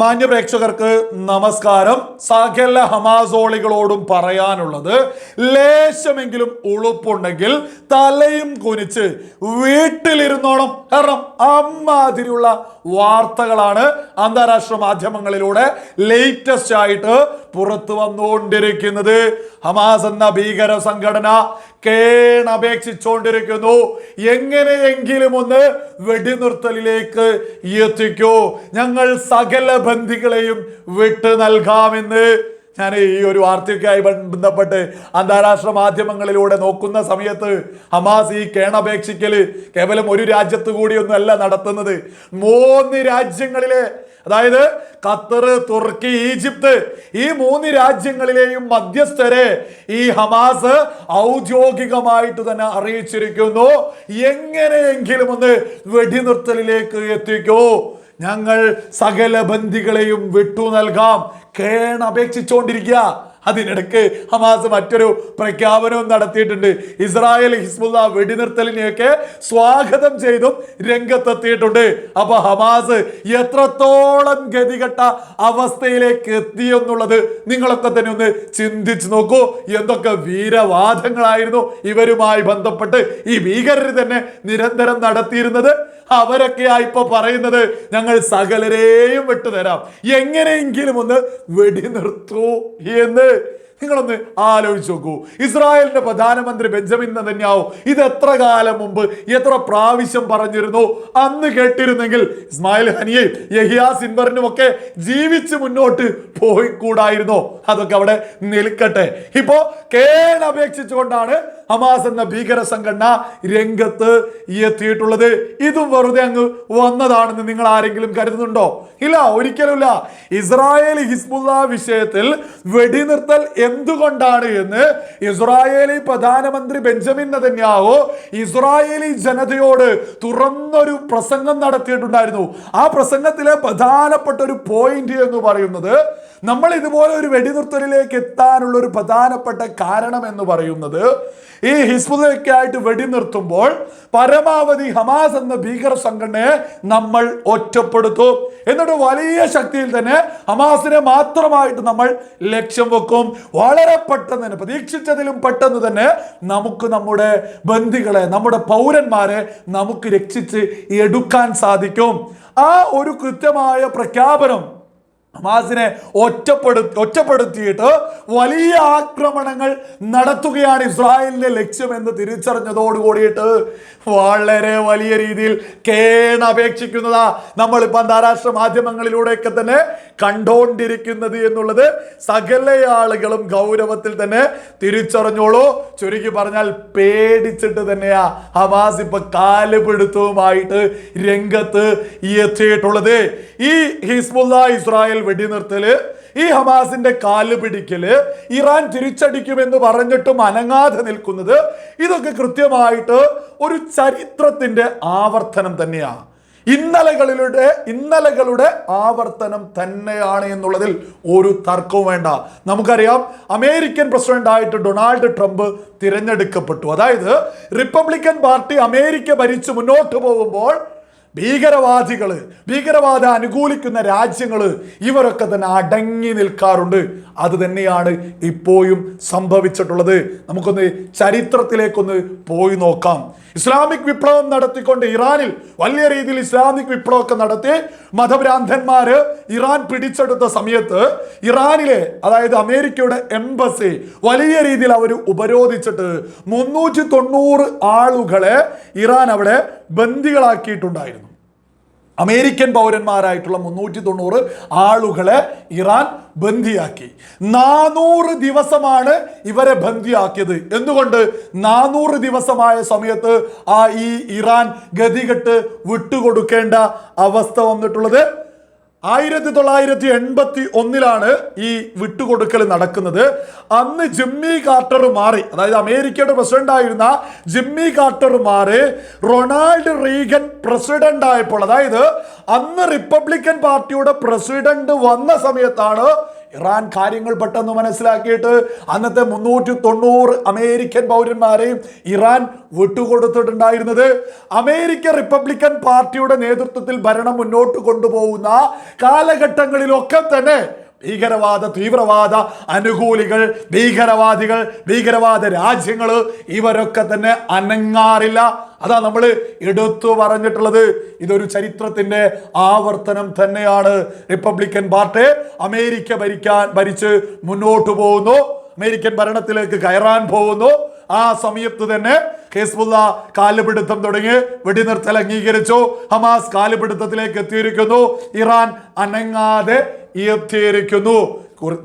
മാന്യ പ്രേക്ഷകർക്ക് നമസ്കാരം. സകല ഹമാസോളികളോടും പറയാനുള്ളത് ലേശമെങ്കിലും ഉളുപ്പുണ്ടെങ്കിൽ തലയും കുനിച്ച് വീട്ടിലിരുന്നോണം. കാരണം അമ്മാതിരിയുള്ള വാർത്തകളാണ് അന്താരാഷ്ട്ര മാധ്യമങ്ങളിലൂടെ ലേറ്റസ്റ്റ് ആയിട്ട് പുറത്തു വന്നുകൊണ്ടിരിക്കുന്നത്. ഹമാസ് എന്ന ഭീകര സംഘടന കേണപേക്ഷിച്ചുകൊണ്ടിരിക്കുന്നു എങ്ങനെയെങ്കിലും ഒന്ന് വെടിനിർത്തലിലേക്ക് എത്തിക്കൂ. ഞങ്ങൾ സകല ബന്ധികളെയും വിട്ടു നൽകാമെന്ന് ഞാൻ ഈ ഒരു വാർത്തയ്ക്കായി ബന്ധപ്പെട്ട് അന്താരാഷ്ട്ര മാധ്യമങ്ങളിലൂടെ നോക്കുന്ന സമയത്ത് ഹമാസ് ഈ കേണപേക്ഷിക്കൽ കേവലം ഒരു രാജ്യത്ത് കൂടിയൊന്നും അല്ല നടത്തുന്നത്. മൂന്ന് രാജ്യങ്ങളിലെ അതായത് ഖത്തർ തുർക്കി ഈജിപ്ത് ഈ മൂന്ന് രാജ്യങ്ങളിലെയും മധ്യസ്ഥരെ ഈ ഹമാസ് ഔദ്യോഗികമായിട്ട് തന്നെ അറിയിച്ചിരിക്കുന്നു. എങ്ങനെയെങ്കിലും ഒന്ന് വെടിനിർത്തലിലേക്ക് എത്തിക്കൂ. ഞങ്ങൾ സകല ബന്ധികളെയും വിട്ടു നൽകാം. കേണപേക്ഷിച്ചുകൊണ്ടിരിക്കുക അതിനിടയ്ക്ക് ഹമാസ് മറ്റൊരു പ്രഖ്യാപനവും നടത്തിയിട്ടുണ്ട്. ഇസ്രായേൽ ഹിസ്ബുല്ല വെടിനിർത്തലിനെയൊക്കെ സ്വാഗതം ചെയ്തും രംഗത്തെത്തിയിട്ടുണ്ട്. അപ്പൊ ഹമാസ് എത്രത്തോളം ഗതികെട്ട അവസ്ഥയിലേക്ക് എത്തി എന്നുള്ളത് നിങ്ങളൊക്കെ തന്നെ ഒന്ന് ചിന്തിച്ചു നോക്കൂ. എന്തൊക്കെ വീരവാദങ്ങളായിരുന്നു ഇവരുമായി ബന്ധപ്പെട്ട് ഈ ഭീകരർ തന്നെ നിരന്തരം നടത്തിയിരുന്നത്. അവരൊക്കെയാ ഇപ്പൊ പറയുന്നത് ഞങ്ങൾ സകലരെയും വിട്ടുതരാം. എങ്ങനെയെങ്കിലും ഒന്ന് വെടിനിർത്തൂ എന്ന്. നിങ്ങളൊന്ന് ആലോചിച്ച് നോക്കൂ. ഇസ്രായേലിന്റെ പ്രധാനമന്ത്രി ബെഞ്ചമിൻ നെതന്യാവു ഇത് എത്ര കാലം മുമ്പ് എത്ര പ്രാവശ്യം പറഞ്ഞിരുന്നു? അന്ന് കേട്ടിരുന്നെങ്കിൽ ഇസ്മായിൽ ഹനിയെയും യഹിയാ സിൻവറിനും ഒക്കെ ജീവിച്ച് മുന്നോട്ട് പോയി കൂടായിരുന്നു അതൊക്കെ അവിടെ നിൽക്കട്ടെ. ഇപ്പോ കേണപേക്ഷിച്ചുകൊണ്ടാണ് ഹമാസ് എന്ന ഭീകര സംഘടന രംഗത്ത് എത്തിയിട്ടുള്ളത്. ഇതും വെറുതെ അങ്ങ് വന്നതാണെന്ന് നിങ്ങൾ ആരെങ്കിലും കരുതുന്നുണ്ടോ? ഇല്ല ഒരിക്കലുമില്ല. ഇസ്രായേൽ ഹിസ്ബുല്ല വിഷയത്തിൽ വെടിനിർത്തൽ എന്തുകൊണ്ടാണ് എന്ന് ഇസ്രായേലി പ്രധാനമന്ത്രി ബെഞ്ചമിൻ നദന്യാവോ ഇസ്രായേലി ജനതയോട് തുറന്നൊരു പ്രസംഗം നടത്തിയിട്ടുണ്ടായിരുന്നു. ആ പ്രസംഗത്തിലെ പ്രധാനപ്പെട്ട ഒരു പോയിന്റ് എന്ന് പറയുന്നത് നമ്മൾ ഇതുപോലെ ഒരു വെടിനിർത്തലിലേക്ക് എത്താനുള്ള ഒരു പ്രധാനപ്പെട്ട കാരണം എന്ന് പറയുന്നത് ഈ ഹിസ്ബുദൊക്കെ ആയിട്ട് വെടിനിർത്തുമ്പോൾ പരമാവധി ഹമാസ് എന്ന ഭീകര സംഘടനയെ നമ്മൾ ഒറ്റപ്പെടുത്തും. എന്നിട്ട് വലിയ ശക്തിയിൽ തന്നെ ഹമാസിനെ മാത്രമായിട്ട് നമ്മൾ ലക്ഷ്യം വെക്കും. വളരെ പെട്ടെന്ന് തന്നെ പ്രതീക്ഷിച്ചതിലും പെട്ടെന്ന് തന്നെ നമുക്ക് നമ്മുടെ ബന്ധികളെ നമ്മുടെ പൗരന്മാരെ നമുക്ക് രക്ഷിച്ച് എടുക്കാൻ സാധിക്കും. ആ ഒരു കൃത്യമായ പ്രഖ്യാപനം ഹമാസിനെ ഒറ്റപ്പെടുത്തി ഒറ്റപ്പെടുത്തിയിട്ട് വലിയ ആക്രമണങ്ങൾ നടത്തുകയാണ് ഇസ്രായേലിന്റെ ലക്ഷ്യമെന്ന് തിരിച്ചറിഞ്ഞതോട് കൂടിയിട്ട് വളരെ വലിയ രീതിയിൽ കേണപേക്ഷിക്കുന്നതാ നമ്മളിപ്പോൾ അന്താരാഷ്ട്ര മാധ്യമങ്ങളിലൂടെയൊക്കെ തന്നെ കണ്ടോണ്ടിരിക്കുന്നത് എന്നുള്ളത് സകല ആളുകളും ഗൗരവത്തിൽ തന്നെ തിരിച്ചറിഞ്ഞോളൂ. ചുരുക്കി പറഞ്ഞാൽ പേടിച്ചിട്ട് തന്നെയാ ഹമാസ് ഇപ്പൊ കാലുപിടുത്തവുമായിട്ട് രംഗത്ത് എത്തിയിട്ടുള്ളത്. ഈ ഹിസ്ബുല്ല ഇസ്രായേൽ വെടിനിർത്തൽ ഈ ഹമാസിന്റെ കാൽ പിടിക്കൽ ഇറാൻ തിരിച്ചടിക്കുമെന്ന് പറഞ്ഞിട്ടും അനങ്ങാതെ നിൽക്കുന്നത് ഇതൊക്കെ കൃത്യമായിട്ട് ഒരു ചരിത്രത്തിന്റെ ആവർത്തനം തന്നെയാണ് ഇന്നലകളിലൂടെ ഇന്നലകളുടെ ആവർത്തനം തന്നെയാണ് എന്നുള്ളതിൽ ഒരു തർക്കവും വേണ്ട. നമുക്കറിയാം അമേരിക്കൻ പ്രസിഡന്റ് ആയിട്ട് ഡൊണാൾഡ് ട്രംപ് തിരഞ്ഞെടുക്കപ്പെട്ടു. അതായത് റിപ്പബ്ലിക്കൻ പാർട്ടി അമേരിക്ക ഭരിച്ച് മുന്നോട്ട് പോകുമ്പോൾ ഭീകരവാദികൾ ഭീകരവാദം അനുകൂലിക്കുന്ന രാജ്യങ്ങൾ ഇവരൊക്കെ തന്നെ അടങ്ങി നിൽക്കാറുണ്ട്. അത് തന്നെയാണ് ഇപ്പോഴും സംഭവിച്ചിട്ടുള്ളത്. നമുക്കൊന്ന് ചരിത്രത്തിലേക്കൊന്ന് പോയി നോക്കാം. ഇസ്ലാമിക് വിപ്ലവം നടത്തിക്കൊണ്ട് ഇറാനിൽ വലിയ രീതിയിൽ ഇസ്ലാമിക് വിപ്ലവമൊക്കെ നടത്തി മതഭ്രാന്തന്മാര് ഇറാൻ പിടിച്ചെടുത്ത സമയത്ത് ഇറാനിലെ അതായത് അമേരിക്കയുടെ എംബസി വലിയ രീതിയിൽ അവർ ഉപരോധിച്ചിട്ട് മുന്നൂറ്റി തൊണ്ണൂറ് ആളുകളെ ഇറാൻ അവിടെ ബന്ദികളാക്കിയിട്ടുണ്ടായിരുന്നു. അമേരിക്കൻ പൗരന്മാരായിട്ടുള്ള മുന്നൂറ്റി തൊണ്ണൂറ് ആളുകളെ ഇറാൻ ബന്ദിയാക്കി. നാനൂറ് ദിവസമാണ് ഇവരെ ബന്ദിയാക്കിയത്. എന്തുകൊണ്ട്? നാനൂറ് ദിവസമായ സമയത്ത് ആ ഈ ഇറാൻ ഗതികെട്ട് വിട്ടുകൊടുക്കേണ്ട അവസ്ഥ വന്നിട്ടുള്ളത് ആയിരത്തി തൊള്ളായിരത്തി എൺപത്തി ഒന്നിലാണ് ഈ വിട്ടുകൊടുക്കൽ നടക്കുന്നത്. അന്ന് ജിമ്മി കാർട്ടർ മാറി അതായത് അമേരിക്കയുടെ പ്രസിഡന്റ് ആയിരുന്ന ജിമ്മി കാർട്ടർ മാറി റൊണാൾഡ് റീഗൻ പ്രസിഡന്റ് ആയപ്പോൾ അതായത് അന്ന് റിപ്പബ്ലിക്കൻ പാർട്ടിയുടെ പ്രസിഡന്റ് വന്ന സമയത്താണ് ഇറാൻ കാര്യങ്ങൾ പെട്ടെന്ന് മനസ്സിലാക്കിയിട്ട് അന്നത്തെ മുന്നൂറ്റി തൊണ്ണൂറ് അമേരിക്കൻ പൗരന്മാരെയും ഇറാൻ വിട്ടുകൊടുത്തിട്ടുണ്ടായിരുന്നത്. അമേരിക്ക റിപ്പബ്ലിക്കൻ പാർട്ടിയുടെ നേതൃത്വത്തിൽ ഭരണം മുന്നോട്ട് കൊണ്ടുപോകുന്ന കാലഘട്ടങ്ങളിലൊക്കെ തന്നെ ഭീകരവാദ തീവ്രവാദ അനുകൂലികൾ ഭീകരവാദികൾ ഭീകരവാദ രാജ്യങ്ങൾ ഇവരൊക്കെ തന്നെ അനങ്ങാറില്ല. അതാ നമ്മൾ എടുത്തു പറഞ്ഞിട്ടുള്ളത്. ഇതൊരു ചരിത്രത്തിന്റെ ആവർത്തനം തന്നെയാണ്. റിപ്പബ്ലിക്കൻ പാർട്ടി അമേരിക്ക ഭരിക്കാൻ ഭരിച്ച് മുന്നോട്ട് പോകുന്നു. അമേരിക്കൻ ഭരണത്തിലേക്ക് കയറാൻ പോകുന്നു. ആ സമയത്ത് തന്നെ ഹിസ്ബുള്ള കാലുപിടുത്തം തുടങ്ങി വെടിനിർത്തൽ അംഗീകരിച്ചു. ഹമാസ് കാലുപിടുത്തത്തിലേക്ക് എത്തിയിരിക്കുന്നു. ഇറാൻ അനങ്ങാതെ എത്തിയിരിക്കുന്നു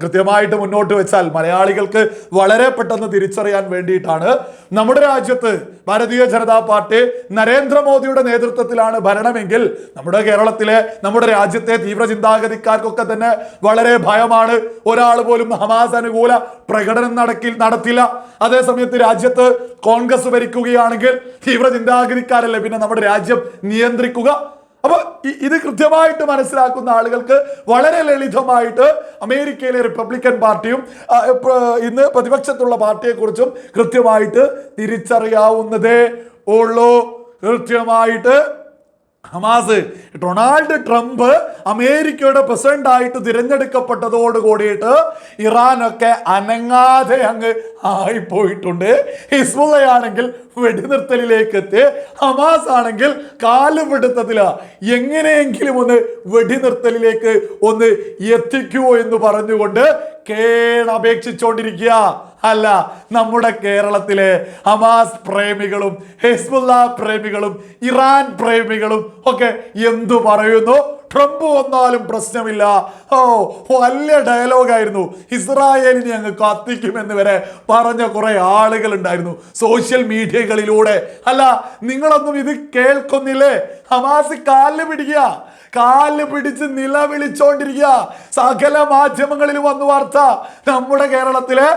കൃത്യമായിട്ട് മുന്നോട്ട് വെച്ചാൽ മലയാളികൾക്ക് വളരെ പെട്ടെന്ന് തിരിച്ചറിയാൻ വേണ്ടിയിട്ടാണ് നമ്മുടെ രാജ്യത്ത് ഭാരതീയ ജനതാ പാർട്ടി നരേന്ദ്രമോദിയുടെ നേതൃത്വത്തിലാണ് ഭരണമെങ്കിൽ നമ്മുടെ കേരളത്തിലെ നമ്മുടെ രാജ്യത്തെ തീവ്ര ചിന്താഗതിക്കാർക്കൊക്കെ തന്നെ വളരെ ഭയമാണ്. ഒരാൾ പോലും ഹമാസ് അനുകൂല പ്രകടനം നടക്കി നടത്തില്ല. അതേസമയത്ത് രാജ്യത്ത് കോൺഗ്രസ് ഭരിക്കുകയാണെങ്കിൽ തീവ്ര ചിന്താഗതിക്കാരല്ലേ പിന്നെ നമ്മുടെ രാജ്യം നിയന്ത്രിക്കുക? അപ്പൊ ഇ- ഇത് കൃത്യമായിട്ട് മനസ്സിലാക്കുന്ന ആളുകൾക്ക് വളരെ ലളിതമായിട്ട് അമേരിക്കയിലെ റിപ്പബ്ലിക്കൻ പാർട്ടിയും ഇന്ന് പ്രതിപക്ഷത്തുള്ള പാർട്ടിയെക്കുറിച്ചും കൃത്യമായിട്ട് തിരിച്ചറിയാവുന്നതേ ഉള്ളൂ. കൃത്യമായിട്ട് ഹമാസ് ഡൊണാൾഡ് ട്രംപ് അമേരിക്കയുടെ പ്രസിഡന്റായിട്ട് തിരഞ്ഞെടുക്കപ്പെട്ടതോട് കൂടിയിട്ട് ഇറാനൊക്കെ അനങ്ങാതെ അങ്ങ് ആയിപ്പോയിട്ടുണ്ട്. ഹിസ്ബുള്ളയാണെങ്കിൽ വെടിനിർത്തലിലേക്ക് എത്തി ഹമാസ് ആണെങ്കിൽ കാലുപിടുത്തത്തില എങ്ങനെയെങ്കിലും ഒന്ന് വെടിനിർത്തലിലേക്ക് ഒന്ന് എത്തിക്കുമോ എന്ന് പറഞ്ഞുകൊണ്ട് കേണപേക്ഷിച്ചുകൊണ്ടിരിക്കുക അല്ല നമ്മുടെ കേരളത്തിലെ ഹമാസ് പ്രേമികളും ഹെസ്ബുല്ല പ്രേമികളും ഇറാൻ പ്രേമികളും ഒക്കെ എന്തു പറയുന്നു? ട്രംപ് വന്നാലും പ്രശ്നമില്ല. ഓ വലിയ ഡയലോഗായിരുന്നു. ഇസ്രായേലിനെ അങ്ങ് കത്തിക്കുമെന്ന് വരെ പറഞ്ഞ കുറെ ആളുകൾ ഉണ്ടായിരുന്നു സോഷ്യൽ മീഡിയകളിലൂടെ. അല്ല നിങ്ങളൊന്നും ഇത് കേൾക്കുന്നില്ലേ? ഹമാസ് കാലിൽ പിടിക്കുക. കാൽ പിടിച്ച് നിലവിളിച്ചോണ്ടിരിക്കുക. സകല മാധ്യമങ്ങളിൽ വന്നു വാർത്ത. നമ്മുടെ കേരളത്തിലെ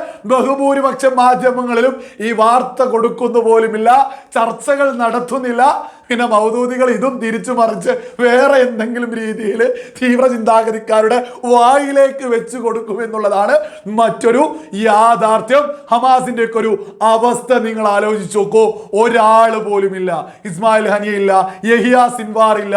ബഹുഭൂരിപക്ഷം മാധ്യമങ്ങളിലും ഈ വാർത്ത കൊടുക്കുന്നു പോലുമില്ല ചർച്ചകൾ നടത്തുന്നില്ല. പിന്നെ മൗദൂദികൾ ഇതും തിരിച്ചു മറിച്ച് വേറെ എന്തെങ്കിലും രീതിയിൽ തീവ്ര ചിന്താഗതിക്കാരുടെ വായിലേക്ക് വെച്ചു കൊടുക്കും എന്നുള്ളതാണ് മറ്റൊരു യാഥാർത്ഥ്യം. ഹമാസിന്റെ ഒക്കെ ഒരു അവസ്ഥ നിങ്ങൾ ആലോചിച്ച് നോക്കൂ. ഒരാൾ പോലുമില്ല. ഇസ്മായിൽ ഹനിയില്ല യഹിയ സിൻവാർ ഇല്ല.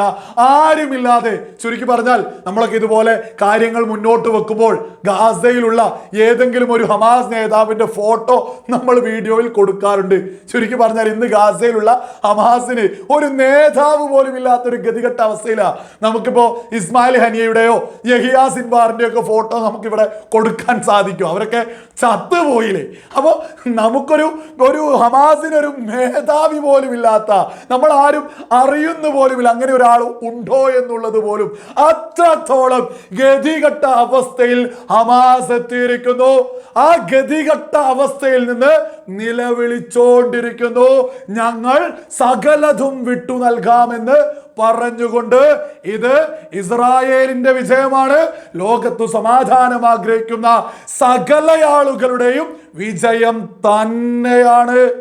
ആരുമില്ലാതെ ചുരുക്കി പറഞ്ഞാൽ നമ്മളൊക്കെ ഇതുപോലെ കാര്യങ്ങൾ മുന്നോട്ട് വെക്കുമ്പോൾ ഗാസയിലുള്ള ഏതെങ്കിലും ഒരു ഹമാസ് നേതാവിന്റെ ഫോട്ടോ നമ്മൾ വീഡിയോയിൽ കൊടുക്കാറുണ്ട്. ചുരുക്കി പറഞ്ഞാൽ ഇന്ന് ഗാസയിലുള്ള ഹമാസിന് ഒരു നേതാവ് പോലും ഇല്ലാത്തൊരു ഗതികെട്ട അവസ്ഥയിലാണ് നമുക്കിപ്പോ ഇസ്മായിൽ ഹനിയയുടെയോ യഹിയ സിൻവാറിന്റെ ഒക്കെ ഫോട്ടോ നമുക്കിവിടെ കൊടുക്കാൻ സാധിക്കും. അവരൊക്കെ ചത്തുപോയില്ലേ? അപ്പോൾ നമുക്കൊരു ഒരു ഹമാസിനൊരു മേധാവി പോലും ഇല്ലാത്ത നമ്മൾ ആരും അറിയുന്നു പോലുമില്ല അങ്ങനെ ഒരാൾ ഉണ്ടോ എന്നുള്ളത് പോലും അത്രത്തോളം ഗതികെട്ട അവസ്ഥയിൽ ഹമാസ് എത്തിയിരിക്കുന്നു. ആ ഗതികെട്ട അവസ്ഥയിൽ നിന്ന് നിലവിളിച്ചോണ്ടിരിക്കുന്നു. ഞങ്ങൾ സകലതും വിട്ടു നൽകാമെന്ന് പറഞ്ഞുകൊണ്ട് ഇത് ഇസ്രായേലിന്റെ വിജയമാണ്. ലോകത്തു സമാധാനം ആഗ്രഹിക്കുന്ന സകല ആളുകളുടെയും വിജയം തന്നെയാണ്.